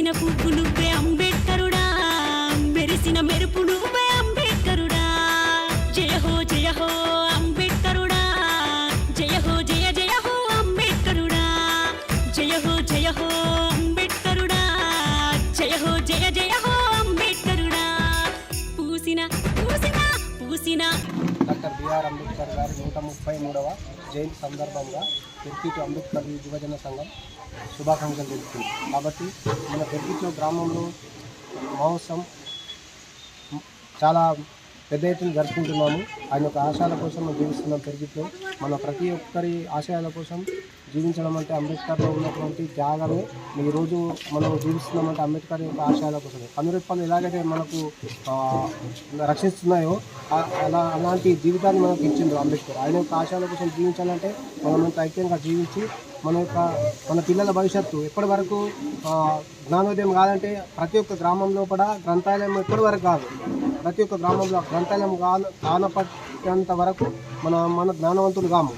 మెరిసిన పువ్వు నువ్వే అంబేద్కరుడా. మెరిసిన మెరుపు నువ్వే అంబేద్కరుడా. జయ హో జయ హో అంబేద్కరుడా. జయ హో జయ జయ హో అంబేద్కరుడా. జయ హో జయ హో అంబేద్కరుడా. జయ హో జయ జయ హో అంబేద్కరుడా. పూసిన పూసిన పూసిన. డాక్టర్ బిఆర్ అంబేద్కర్ గారి నూట ముప్పై మూడవ జయంతి సందర్భంగా పెర్కిట్ అంబేద్కర్ యువజన సంఘం శుభాకాంక్షలు తెలుపుతుంది. కాబట్టి మన పెర్కిట్లో గ్రామంలో మహోత్సవం చాలా పెద్ద ఎత్తున జరుపుకుంటున్నాము. ఆయన యొక్క ఆశయాల కోసం జీవిస్తున్నాం పెరిగిట్లో మన ప్రతి ఒక్కరి ఆశయాల కోసం జీవించడం అంటే అంబేద్కర్లో ఉన్నటువంటి త్యాగమే. ఈ రోజు మనం జీవిస్తున్నామంటే అంబేద్కర్ యొక్క ఆశయాల కోసమే. కనురెప్పలు ఎలాగైతే మనకు రక్షిస్తున్నాయో అలా అలాంటి జీవితాన్ని మనకు ఇచ్చిండ్రు అంబేద్కర్. ఆయన యొక్క ఆశయాల కోసం జీవించాలంటే మనం అంత ఐక్యంగా జీవించి మన యొక్క మన పిల్లల భవిష్యత్తు ఎప్పటి వరకు జ్ఞానోదయం కాదంటే ప్రతి ఒక్క గ్రామంలో కూడా గ్రంథాలయం ఎప్పటి వరకు కాదు. ప్రతి ఒక్క గ్రామంలో గ్రంథాలయం కాన కానపట్టేంత వరకు మన మన జ్ఞానవంతులు కాము.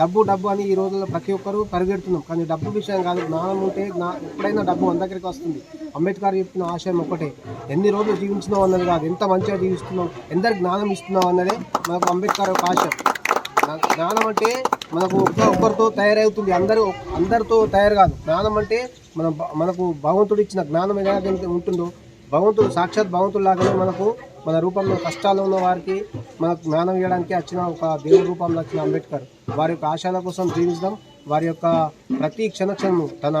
డబ్బు డబ్బు అని ఈ రోజుల్లో ప్రతి ఒక్కరూ పరిగెడుతున్నాం. కానీ డబ్బు విషయం కాదు జ్ఞానం ఉంటే జ్ఞా ఎప్పుడైనా డబ్బు మన దగ్గరికి వస్తుంది. అంబేద్కర్ చెప్పిన ఆశయం ఒకటే ఎన్ని రోజులు జీవించినావు అన్నది కాదు ఎంత మంచిగా జీవిస్తున్నాం ఎందరికి జ్ఞానం ఇస్తున్నావు అన్నదే మనకు అంబేద్కర్ యొక్క ఆశయం జ్ఞానం అంటే మనకు ఒక్క ఒక్కరితో తయారవుతుంది అందరూ అందరితో తయారు కాదు. జ్ఞానం అంటే మన మనకు భగవంతుడు ఇచ్చిన జ్ఞానం ఎలాగైతే ఉంటుందో భగవంతుడు సాక్షాత్ భగవంతుడు లాగానే మనకు మన రూపంలో కష్టాలు ఉన్న వారికి మనకు జ్ఞానం ఇవ్వడానికి వచ్చిన ఒక దేవుడి రూపంలో వచ్చిన అంబేద్కర్ వారి యొక్క ఆశాల కోసం జీవించడం వారి యొక్క ప్రతి క్షణక్షణము తన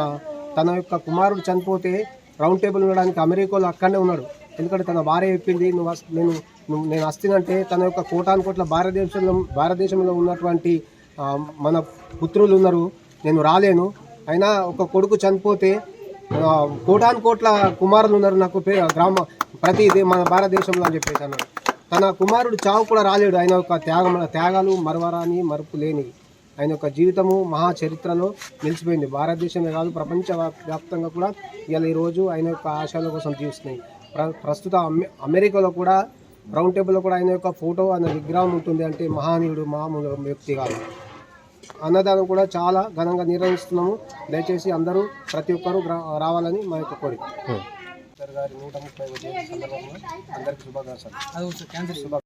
తన యొక్క కుమారుడు చనిపోతే రౌండ్ టేబుల్ ఉండడానికి అమెరికాలో అక్కడనే ఉన్నాడు. ఎందుకంటే తన భార్య చెప్పింది నువ్వు నేను నువ్వు నేను వస్తానంటే తన యొక్క కోటాను కోట్ల భారతదేశంలో భారతదేశంలో ఉన్నటువంటి మన పుత్రులు ఉన్నారు నేను రాలేను. అయినా ఒక కొడుకు చనిపోతే కోటాను కోట్ల కుమారులు ఉన్నారు నాకు పే- గ్రామ ప్రతి మన భారతదేశంలో అని చెప్పేసి అన్నాడు. తన కుమారుడు చావు కూడా రాలేడు. ఆయన యొక్క త్యాగం త్యాగాలు మరవరాని మరుపు లేని ఆయన యొక్క జీవితము మహా చరిత్రలో నిలిచిపోయింది. భారతదేశమే కాదు ప్రపంచ వ్యాప్- వ్యాప్తంగా కూడా ఇవాళ ఈరోజు ఆయన యొక్క ఆశయాల కోసం జీవిస్తున్నాయి. ప్ర ప్రస్తుత అమె అమెరికాలో కూడా రౌండ్ టేబుల్లో కూడా ఆయన యొక్క ఫోటో ఆయన విగ్రహం ఉంటుంది అంటే మహానీయుడు మామూలు వ్యక్తి కాదు. అన్నదానం కూడా చాలా ఘనంగా నిర్వహిస్తున్నాము. దయచేసి అందరూ ప్రతి ఒక్కరూ రావాలని మా యొక్క కోరిక. గారి నూట ముప్పై సందర్భంగా అందరికీ శుభాకాంక్షలు. శుభ